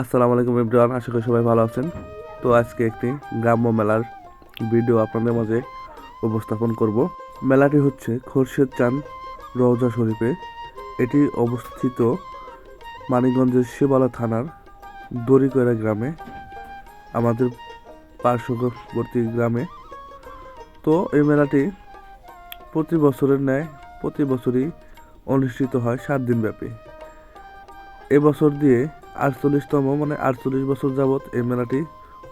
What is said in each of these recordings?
আসসালামু আলাইকুম এভরিওয়ান, আশা করি সবাই ভালো আছেন। তো আজকে একটি গ্রাম্য মেলার ভিডিও আপনাদের মাঝে উপস্থাপন করব। মেলাটি হচ্ছে খোরশেদ চান রওজা শরীফে। এটি অবস্থিত মানিকগঞ্জের শিবালা থানার দড়িকয়রা গ্রামে, আমাদের পার্শ্ববর্তী গ্রামে। তো এই মেলাটি প্রতি বছরের ন্যায় প্রতি বছরই অনুষ্ঠিত হয় সাত দিনব্যাপী। এবছর দিয়ে আটচল্লিশতম মানে আটচল্লিশ বছর যাবৎ এই মেলাটি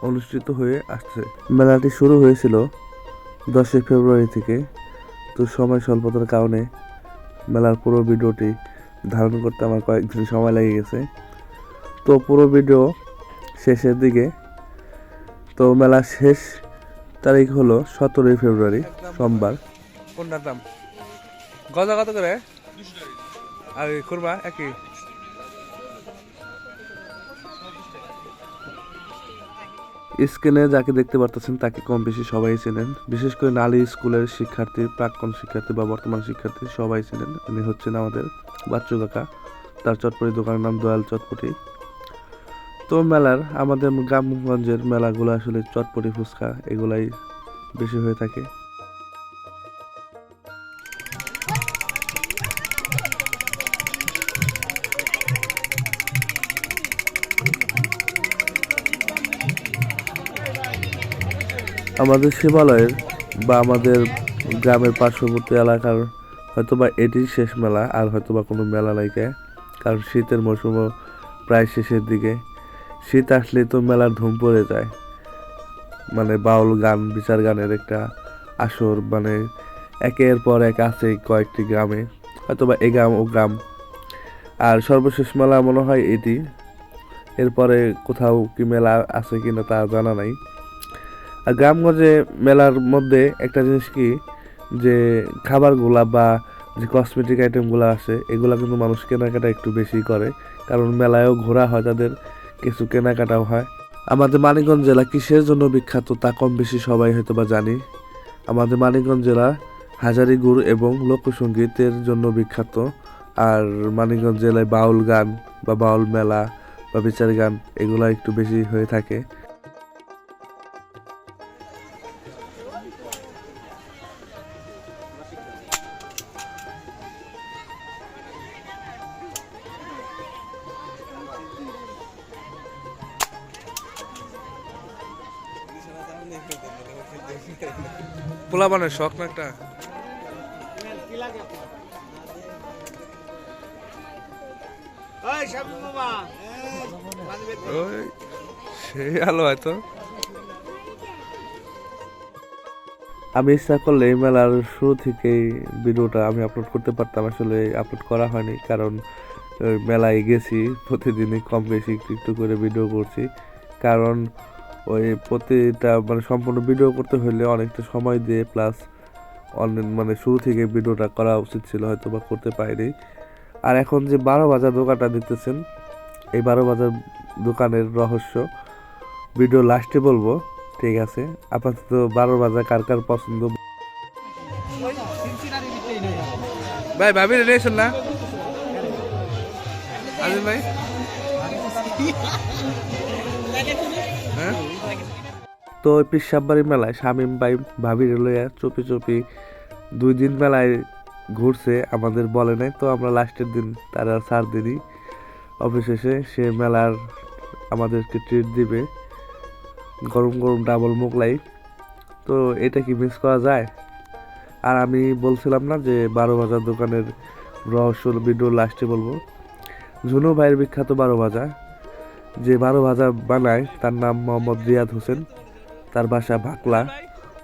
অনুষ্ঠিত হয়ে আসছে। মেলাটি শুরু হয়েছিল দশই ফেব্রুয়ারি থেকে। তো সময় স্বল্পতার কারণে মেলার পুরো ভিডিওটি ধারণ করতে আমার কয়েকদিন সময় লেগে গেছে। তো পুরো ভিডিও শেষের দিকে। তো মেলা শেষ তারিখ হলো সতেরোই ফেব্রুয়ারি সোমবার। কোনটার দাম? গজা কত করে? আর খুরমা একই? স্ক্রিনে যাকে দেখতে পারতেছেন, তাকে কম বেশি সবাই চেনেন। বিশেষ করে নালী স্কুলের শিক্ষার্থী, প্রাক্তন শিক্ষার্থী বা বর্তমান শিক্ষার্থী সবাই চেনেন। উনি হচ্ছেন আমাদের বাচ্চু কাকা। তার চটপটি দোকানের নাম দয়াল চটপটি। তো মেলার, আমাদের গ্রামগঞ্জের মেলাগুলো আসলে চটপটি ফুচকা, এগুলাই বেশি হয়ে থাকে। আমাদের শিবালয়ের বা আমাদের গ্রামের পার্শ্ববর্তী এলাকার হয়তোবা এটি শেষ মেলা আর হয়তোবা কোনো মেলা নাইকে কারণ শীতের মৌসুমও প্রায় শেষের দিকে। শীত আসলে তো মেলার ধুম পড়ে যায়। মানে বাউল গান, বিচার গানের একটা আসর মানে একের পর এক আছে কয়েকটি গ্রামে, হয়তোবা এ গ্রাম ও গ্রাম। আর সর্বশেষ মেলা মনে হয় এটি। এরপরে কোথাও কি মেলা আছে কিনা তা জানা নাই। আর গ্রামগঞ্জে মেলার মধ্যে একটা জিনিস কি, যে খাবারগুলা বা যে কসমেটিক আইটেমগুলো আছে, এগুলা কিন্তু মানুষ কেনাকাটা একটু বেশি করে। কারণ মেলায়ও ঘোরা হয়, তাদের কিছু কেনাকাটাও হয়। আমাদের মানিকগঞ্জ জেলা কিসের জন্য বিখ্যাত তা কম বেশি সবাই হয়তো বা জানি। আমাদের মানিকগঞ্জ জেলা হাজারি গুড় এবং লোকসঙ্গীতের জন্য বিখ্যাত। আর মানিকগঞ্জ জেলায় বাউল গান বা বাউল মেলা বা বিচার গান, এগুলো একটু বেশি হয়ে থাকে। পোলাবানের শখ না একটা? ওই সে আলো হয়তো আমি ইচ্ছা করলে মেলার শুরু থেকেই ভিডিওটা আমি আপলোড করতে পারতাম। আসলে আপলোড করা হয়নি, কারণ মেলায় গেছি, প্রতিদিনই কম বেশি একটু একটু করে ভিডিও করছি। কারণ, ওই প্রতিটা মানে সম্পূর্ণ ভিডিও করতে হলে অনেকটা সময় দিয়ে প্লাস অনেক মানে শুরু থেকে ভিডিওটা করা উচিত ছিল হয়তো বা করতে পারিনি। আর এখন যে বারো বাজার দোকানটা দেখতেছেন, এই বারো বাজার দোকানের রহস্য ভিডিও লাস্টে বলব। ঠিক আছে। আপাতত বারো বাজার কার কার পছন্দ? ভাই, ভাবি রিলেশন না? আজিম ভাই? হ্যাঁ? তো পিসাববাড়ি মেলায় শামিম ভাই ভাবির লইয়া চুপি চুপি দুই দিন মেলায় ঘুরছে, আমাদের বলে নাই। তো আমরা লাস্টের দিন তারা ছাড় দিই অবশেষে সে মেলার আমাদেরকে ট্রিট দিবে। গরম গরম ডাবল মোগলাই তো এটা কি মিস করা যায়? আর আমি বলছিলাম না যে বারো বাজার দোকানের রহস্য ভিডিও লাস্টে বলব। ঝুনু ভাইয়ের বিখ্যাত বারো ভাজা যে বারো ভাজা বানায়, তার নাম মোহাম্মদ রিয়াদ হোসেন। তার বাসা ভাকলা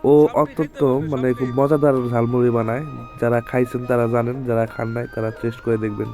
ও অত্যন্ত মানে খুব মজাদার ঝালমুড়ি বানায়। যারা খাইছেন তারা জানেন, যারা খান নাই তারা টেস্ট করে দেখবেন।